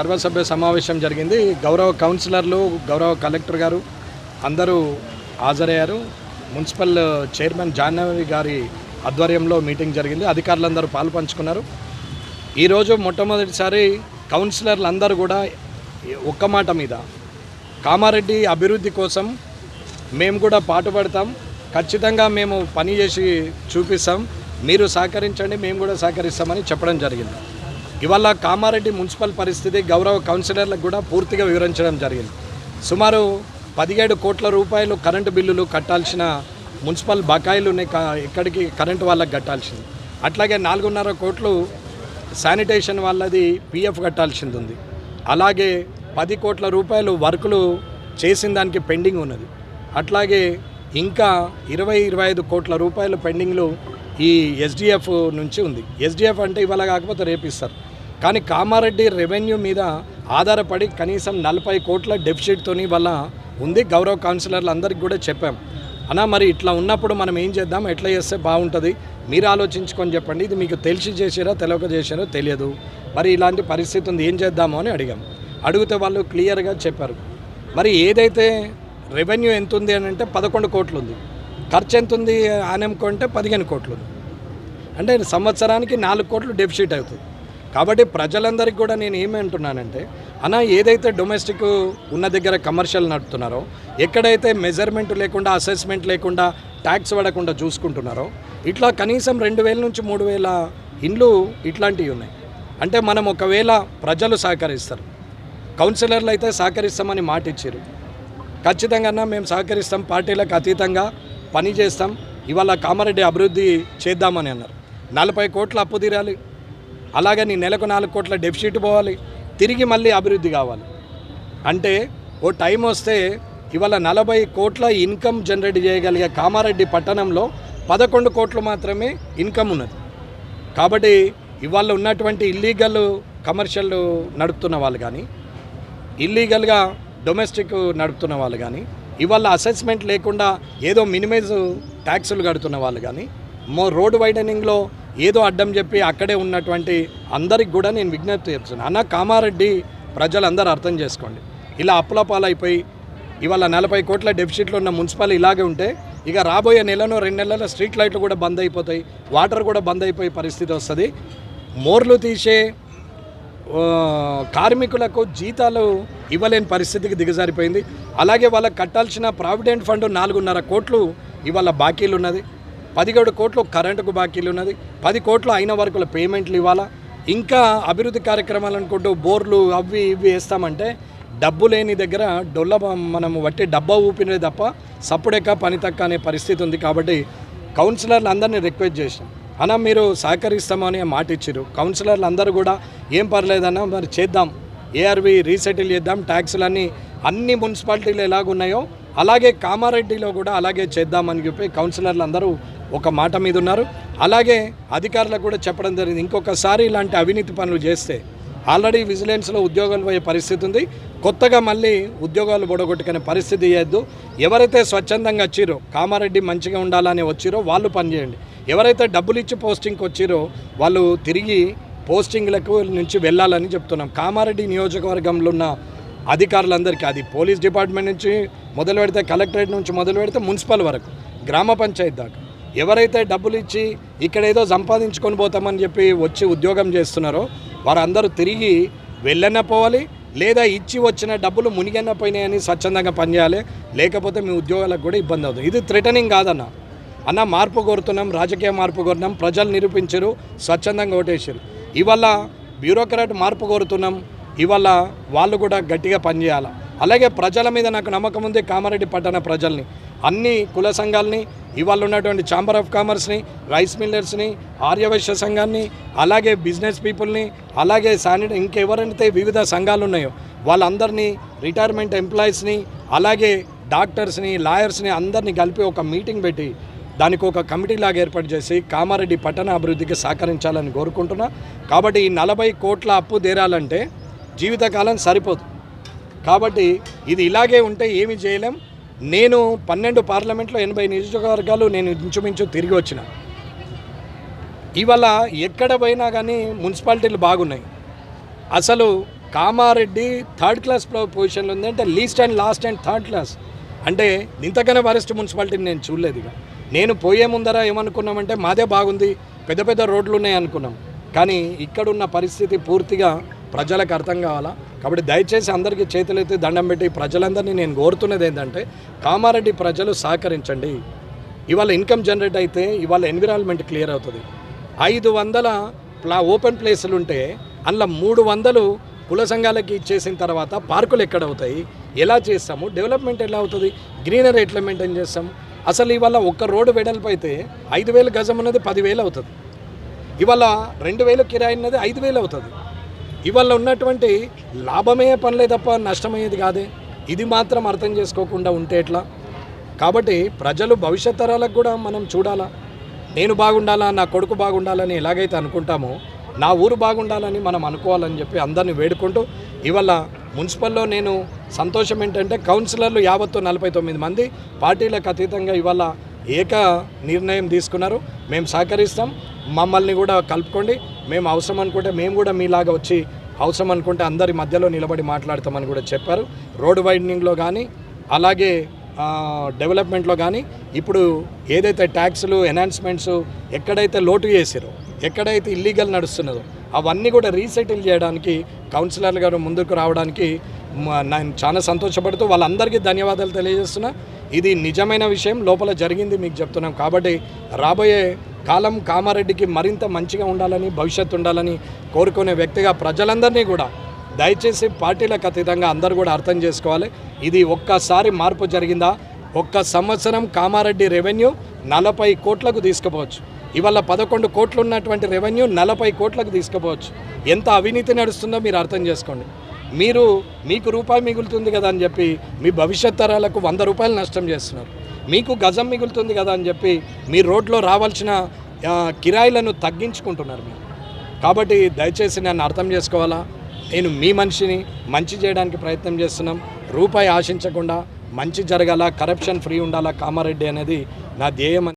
సర్వసభ్య సమావేశం జరిగింది. గౌరవ కౌన్సిలర్లు గౌరవ కలెక్టర్ గారు అందరూ హాజరయ్యారు. మున్సిపల్ చైర్మన్ జాహ్నవి గారి ఆధ్వర్యంలో మీటింగ్ జరిగింది. అధికారులందరూ పాలు పంచుకున్నారు. ఈరోజు మొట్టమొదటిసారి కౌన్సిలర్లు అందరూ కూడా ఒక్క మాట మీద కామారెడ్డి అభివృద్ధి కోసం మేము కూడా పాటుపడతాం ఖచ్చితంగా మేము పని చేసి చూపిస్తాం. మీరు సహకరించండి మేము కూడా సహకరిస్తామని చెప్పడం జరిగింది. ఇవాళ కామారెడ్డి మున్సిపల్ పరిస్థితి గౌరవ కౌన్సిలర్లకు కూడా పూర్తిగా వివరించడం జరిగింది. సుమారు పదిహేడు కోట్ల రూపాయలు కరెంటు బిల్లులు కట్టాల్సిన మున్సిపల్ బకాయిలు ఉన్నాయి. ఇక్కడికి కరెంటు వాళ్ళకి కట్టాల్సింది. అట్లాగే నాలుగున్నర కోట్లు శానిటేషన్ వాళ్ళది పిఎఫ్ కట్టాల్సింది ఉంది. అలాగే పది కోట్ల రూపాయలు వర్కులు చేసిన దానికి పెండింగ్ ఉన్నది. అట్లాగే ఇంకా ఇరవై ఇరవై ఐదు కోట్ల రూపాయలు పెండింగ్లు ఈ ఎస్డిఎఫ్ నుంచి ఉంది. ఎస్డిఎఫ్ అంటే ఇవాళ కాకపోతే రేపిస్తారు. కానీ కామారెడ్డి రెవెన్యూ మీద ఆధారపడి కనీసం నలభై కోట్ల డెఫిసిట్తోని వల్ల ఉంది. గౌరవ కౌన్సిలర్లు అందరికీ కూడా చెప్పాం. అన్నా మరి ఇట్లా ఉన్నప్పుడు మనం ఏం చేద్దాం? ఎట్లా చేస్తే బాగుంటుంది? మీరు ఆలోచించుకొని చెప్పండి. ఇది మీకు తెలిసి చేసారో తెలియక చేసారో తెలియదు. మరి ఇలాంటి పరిస్థితి ఉంది. ఏం చేద్దాము అని అడిగాం. అడిగితే వాళ్ళు క్లియర్గా చెప్పారు. మరి ఏదైతే రెవెన్యూ ఎంత ఉంది అని అంటే పదకొండు కోట్లు ఉంది ఖర్చు ఎంత ఉంది అని అనుకుంటే పదిహేను కోట్లు ఉంది అంటే సంవత్సరానికి నాలుగు కోట్లు డెఫిసిట్ అవుతుంది. కాబట్టి ప్రజలందరికీ కూడా నేను ఏమంటున్నానంటే అన్న ఏదైతే డొమెస్టిక్ ఉన్న దగ్గర కమర్షియల్ నడుపుతున్నారో ఎక్కడైతే మెజర్మెంట్ లేకుండా అసెస్మెంట్ లేకుండా ట్యాక్స్ పడకుండా చూసుకుంటున్నారో ఇట్లా కనీసం రెండు వేల నుంచి మూడు వేల ఇండ్లు ఇట్లాంటివి ఉన్నాయి. అంటే మనం ఒకవేళ ప్రజలు సహకరిస్తారు కౌన్సిలర్లు అయితే సహకరిస్తామని మాట ఇచ్చారు. ఖచ్చితంగా మేము సహకరిస్తాం పార్టీలకు అతీతంగా పని చేస్తాం ఇవాళ కామారెడ్డి అభివృద్ధి చేద్దామని అన్నారు. నలభై కోట్ల అప్పు తీరాలి. అలాగే నీ నెలకు నాలుగు కోట్ల డెఫిసిట్ పోవాలి. తిరిగి మళ్ళీ అభివృద్ధి కావాలి. అంటే ఓ టైం వస్తే ఇవాళ నలభై కోట్ల ఇన్కమ్ జనరేట్ చేయగలిగే కామారెడ్డి పట్టణంలో పదకొండు కోట్లు మాత్రమే ఇన్కమ్ ఉన్నది. కాబట్టి ఇవాళ ఉన్నటువంటి ఇల్లీగల్ కమర్షియల్ నడుపుతున్న వాళ్ళు కానీ ఇల్లీగల్గా డొమెస్టిక్ నడుపుతున్న వాళ్ళు కానీ ఇవాళ అసెస్మెంట్ లేకుండా ఏదో మినిమైజ్ ట్యాక్సులు కడుతున్న వాళ్ళు కానీ మో రోడ్ వైడనింగ్లో ఏదో అడ్డం చెప్పి అక్కడే ఉన్నటువంటి అందరికి కూడా నేను విజ్ఞప్తి చేస్తున్నాను. అన్న కామారెడ్డి ప్రజలందరూ అర్థం చేసుకోండి. ఇలా అప్పుల పాలైపోయి ఇవాళ నలభై కోట్ల డెఫిసిట్లో ఉన్న మున్సిపల్ ఇలాగే ఉంటే ఇక రాబోయే నెలలో రెండు నెలల స్ట్రీట్ లైట్లు కూడా బంద్ అయిపోతాయి వాటర్ కూడా బంద్ అయిపోయే పరిస్థితి వస్తుంది. మోర్లు తీసే కార్మికులకు జీతాలు ఇవ్వలేని పరిస్థితికి దిగజారిపోయింది. అలాగే వాళ్ళకి కట్టాల్సిన ప్రావిడెంట్ ఫండ్ నాలుగున్నర కోట్లు ఇవాళ బాకీలు ఉన్నది పదిహేడు కోట్లు కరెంటుకు బాకీలు ఉన్నది. పది కోట్లు అయిన వరకుల పేమెంట్లు ఇవ్వాలా? ఇంకా అభివృద్ధి కార్యక్రమాలు అనుకుంటూ బోర్లు అవి ఇవి వేస్తామంటే డబ్బు లేని దగ్గర డొల్ల మనం వట్టి డబ్బా ఊపినే తప్ప సప్పుడేక పని తక్క అనే పరిస్థితి ఉంది కాబట్టి కౌన్సిలర్లు అందరినీ రిక్వెస్ట్ చేసినాం. అన్న మీరు సహకరిస్తామని మాట ఇచ్చారు కౌన్సిలర్లు అందరూ కూడా ఏం పర్లేదన్నా మరి చేద్దాం. ఏఆర్వి రీసెటిల్ చేద్దాం. ట్యాక్సులన్నీ అన్ని మున్సిపాలిటీలు ఎలాగున్నాయో అలాగే కామారెడ్డిలో కూడా అలాగే చేద్దామని చెప్పి కౌన్సిలర్లు అందరూ ఒక మాట మీద ఉన్నారు. అలాగే అధికారులకు కూడా చెప్పడం జరిగింది. ఇంకొకసారి ఇలాంటి అవినీతి పనులు చేస్తే ఆల్రెడీ విజిలెన్స్లో ఉద్యోగాలు పోయే పరిస్థితి ఉంది. కొత్తగా మళ్ళీ ఉద్యోగాలు బొడగొట్టుకునే పరిస్థితి ఇవ్వద్దు ఎవరైతే స్వచ్ఛందంగా వచ్చిరో కామారెడ్డి మంచిగా ఉండాలని వచ్చిరో వాళ్ళు పనిచేయండి. ఎవరైతే డబ్బులు ఇచ్చి పోస్టింగ్కి వచ్చిరో వాళ్ళు తిరిగి పోస్టింగ్లకు నుంచి వెళ్ళాలని చెప్తున్నాం. కామారెడ్డి నియోజకవర్గంలో ఉన్న అధికారులందరికీ అది పోలీస్ డిపార్ట్మెంట్ నుంచి మొదలు పెడితే కలెక్టరేట్ నుంచి మొదలు పెడితే మున్సిపల్ వరకు గ్రామ పంచాయతీ దాకా. ఎవరైతే డబ్బులు ఇచ్చి ఇక్కడ ఏదో సంపాదించుకొని పోతామని చెప్పి వచ్చి ఉద్యోగం చేస్తున్నారో వారందరూ తిరిగి వెళ్ళన పోవాలి లేదా ఇచ్చి వచ్చిన డబ్బులు మునిగన్న పోయినాయని స్వచ్ఛందంగా పనిచేయాలి లేకపోతే మీ ఉద్యోగాలకు కూడా ఇబ్బంది అవుతుంది. ఇది థ్రెటనింగ్ కాదన్న. అన్న మార్పు కోరుతున్నాం రాజకీయ మార్పు కోరుతున్నాం ప్రజలు నిరూపించరు స్వచ్ఛందంగా ఓటేసారు ఇవాళ బ్యూరోక్రాట్ మార్పు కోరుతున్నాం ఇవాళ వాళ్ళు కూడా గట్టిగా పనిచేయాలి. అలాగే ప్రజల మీద నాకు నమ్మకం ఉంది కామారెడ్డి పట్టణ ప్రజల్ని. అన్ని కుల సంఘాలని ఇవాళ ఉన్నటువంటి ఛాంబర్ ఆఫ్ కామర్స్ని రైస్ మిల్లర్స్ని ఆర్యవైశ్య సంఘాన్ని అలాగే బిజినెస్ పీపుల్ని అలాగే శానిట ఇంకెవరైతే వివిధ సంఘాలు ఉన్నాయో వాళ్ళందరినీ రిటైర్మెంట్ ఎంప్లాయీస్ని అలాగే డాక్టర్స్ని లాయర్స్ని అందరినీ కలిపి ఒక మీటింగ్ పెట్టి దానికి ఒక కమిటీ లాగా ఏర్పాటు చేసి కామారెడ్డి పట్టణ అభివృద్ధికి సహకరించాలని కోరుకుంటున్నా. కాబట్టి ఈ నలభై కోట్ల అప్పు తీరాలంటే జీవితకాలం సరిపోదు. కాబట్టి ఇది ఇలాగే ఉంటే ఏమి చేయలేం. నేను పన్నెండు పార్లమెంట్లో ఎనభై నియోజకవర్గాలు నేను ఇంచుమించు తిరిగి వచ్చిన. ఇవాళ ఎక్కడ పోయినా కానీ మున్సిపాలిటీలు బాగున్నాయి. అసలు కామారెడ్డి థర్డ్ క్లాస్ పొజిషన్లో ఉంది అంటే least and last and third class. అంటే ఇంతకన్నా వరెస్ట్ మున్సిపాలిటీని నేను చూడలేదు ఇక. నేను పోయే ముందర ఏమనుకున్నామంటే మాదే బాగుంది పెద్ద పెద్ద రోడ్లు ఉన్నాయి అనుకున్నాం. కానీ ఇక్కడున్న పరిస్థితి పూర్తిగా ప్రజలకు అర్థం కావాలా? కాబట్టి దయచేసి అందరికీ చేతులెత్తి దండం పెట్టి ప్రజలందరినీ నేను కోరుతున్నది ఏంటంటే కామారెడ్డి ప్రజలు సహకరించండి. ఇవాళ ఇన్కమ్ జనరేట్ అయితే ఇవాళ ఎన్విరాన్మెంట్ క్లియర్ అవుతుంది. ఐదు వందల ప్లా ఓపెన్ ప్లేసులు ఉంటే అందులో మూడు వందలు కుల సంఘాలకి ఇచ్చేసిన తర్వాత పార్కులు ఎక్కడ అవుతాయి? ఎలా చేస్తాము? డెవలప్మెంట్ ఎలా అవుతుంది? గ్రీనరీ ఎట్లా మెయింటైన్ చేస్తాము అసలు ఇవాళ ఒక్క రోడ్డు వెడల్పు అయితే ఐదు వేలు గజం ఉన్నది పదివేలు అవుతుంది. ఇవాళ రెండు వేలు కిరాయి ఉన్నది ఐదు వేలు అవుతుంది. ఇవాళ ఉన్నటువంటి లాభమే పనిలే తప్ప నష్టమయ్యేది కాదే. ఇది మాత్రం అర్థం చేసుకోకుండా ఉంటే ఎట్లా? కాబట్టి ప్రజలు భవిష్యత్ తరాలకు కూడా మనం చూడాలా? నేను బాగుండాలా? నా కొడుకు బాగుండాలని ఎలాగైతే అనుకుంటామో నా ఊరు బాగుండాలని మనం అనుకోవాలని చెప్పి అందరిని వేడుకుంటూ ఇవాళ మున్సిపల్లో నేను సంతోషం ఏంటంటే కౌన్సిలర్లు యావత్తు నలభై తొమ్మిది మంది పార్టీలకు అతీతంగా ఇవాళ ఏక నిర్ణయం తీసుకున్నారు. మేము సహకరిస్తాం. మమ్మల్ని కూడా కలుపుకోండి. మేము అవసరం అనుకుంటే మేము కూడా మీలాగా వచ్చి అవసరం అనుకుంటే అందరి మధ్యలో నిలబడి మాట్లాడతామని కూడా చెప్పారు. రోడ్డు వైడనింగ్లో కానీ అలాగే డెవలప్మెంట్లో కానీ ఇప్పుడు ఏదైతే ట్యాక్స్లు ఎన్హాన్స్మెంట్స్ ఎక్కడైతే లోటు చేసారో ఎక్కడైతే ఇల్లీగల్ నడుస్తున్నదో అవన్నీ కూడా రీసెటిల్ చేయడానికి కౌన్సిలర్ గారు ముందుకు రావడానికి నేను చాలా సంతోషపడుతూ వాళ్ళందరికీ ధన్యవాదాలు తెలియజేస్తున్నా. ఇది నిజమైన విషయం. లోపల జరిగింది మీకు చెప్తున్నాం. కాబట్టి రాబోయే కాలం కామారెడ్డికి మరింత మంచిగా ఉండాలని భవిష్యత్తు ఉండాలని కోరుకునే వ్యక్తిగా ప్రజలందరినీ కూడా దయచేసి పార్టీలకు అతీతంగా అందరూ కూడా అర్థం చేసుకోవాలి. ఇది ఒక్కసారి మార్పు జరిగిందా? ఒక్క సంవత్సరం కామారెడ్డి రెవెన్యూ నలభై కోట్లకు తీసుకుపోవచ్చు. ఇవాళ పదకొండు కోట్లు ఉన్నటువంటి రెవెన్యూ నలభై కోట్లకు తీసుకుపోవచ్చు. ఎంత అవినీతి నడుస్తుందో మీరు అర్థం చేసుకోండి. మీరు మీకు రూపాయి మిగులుతుంది కదా అని చెప్పి మీ భవిష్యత్ తరాలకు వంద రూపాయలు నష్టం చేస్తున్నారు. మీకు గజం మిగులుతుంది కదా అని చెప్పి మీ రోడ్లో రావాల్సిన కిరాయిలను తగ్గించుకుంటున్నారు మీరు. కాబట్టి దయచేసి నన్ను అర్థం చేసుకోవాలా? నేను మీ మనిషిని మంచి చేయడానికి ప్రయత్నం చేస్తున్నాం. రూపాయి ఆశించకుండా మంచి జరగాల? కరప్షన్ ఫ్రీ ఉండాలా కామారెడ్డి అనేది నా ధ్యేయం